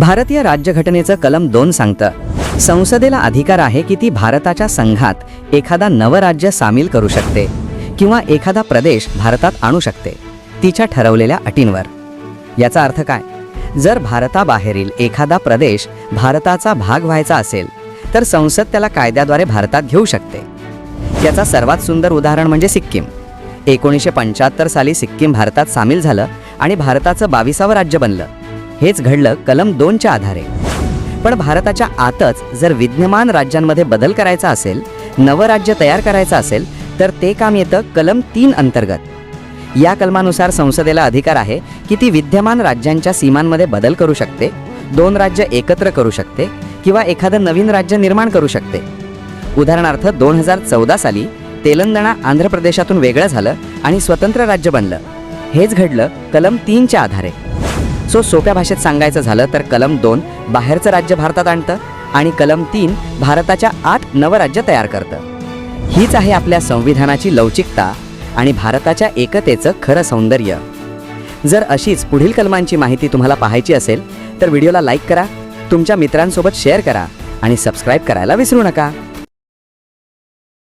भारतीय राज्यघटनेचं कलम दोन सांगतं. संसदेला अधिकार आहे की ती भारताच्या संघात एखादा नवराज्य सामील करू शकते किंवा एखादा प्रदेश भारतात आणू शकते तिच्या ठरवलेल्या अटींवर. याचा अर्थ काय? जर भारताबाहेरील एखादा प्रदेश भारताचा भाग व्हायचा असेल तर संसद त्याला कायद्याद्वारे भारतात घेऊ शकते. याचा सर्वात सुंदर उदाहरण म्हणजे सिक्कीम. एकोणीसशे पंच्याहत्तर साली सिक्कीम भारतात सामील झालं आणि भारताचं बावीसावं राज्य बनलं. हेच घडलं कलम दोनच्या आधारे. पण भारताच्या आतच जर विद्यमान राज्यांमध्ये बदल करायचा असेल नवं राज्य तयार करायचं असेल तर ते काम येतं कलम तीन अंतर्गत. या कलमानुसार संसदेला अधिकार आहे की ती विद्यमान राज्यांच्या सीमांमध्ये बदल करू शकते दोन राज्य एकत्र करू शकते किंवा एखादं नवीन राज्य निर्माण करू शकते. उदाहरणार्थ दोन हजार चौदा साली तेलंगणा आंध्र प्रदेशातून वेगळं झालं आणि स्वतंत्र राज्य बनलं. हेच घडलं कलम तीनच्या आधारे. सो सोप्या भाषेत सांगायचं झालं तर कलम दोन बाहेरचं राज्य भारतात आणतं आणि कलम तीन भारताच्या आठ नवराज्य तयार करतं. हीच आहे आपल्या संविधानाची लवचिकता आणि भारताच्या एकतेचं खरं सौंदर्य. जर अशीच पुढील कलमांची माहिती तुम्हाला पाहायची असेल तर व्हिडिओला लाईक करा तुमच्या मित्रांसोबत शेअर करा आणि सबस्क्राईब करायला विसरू नका.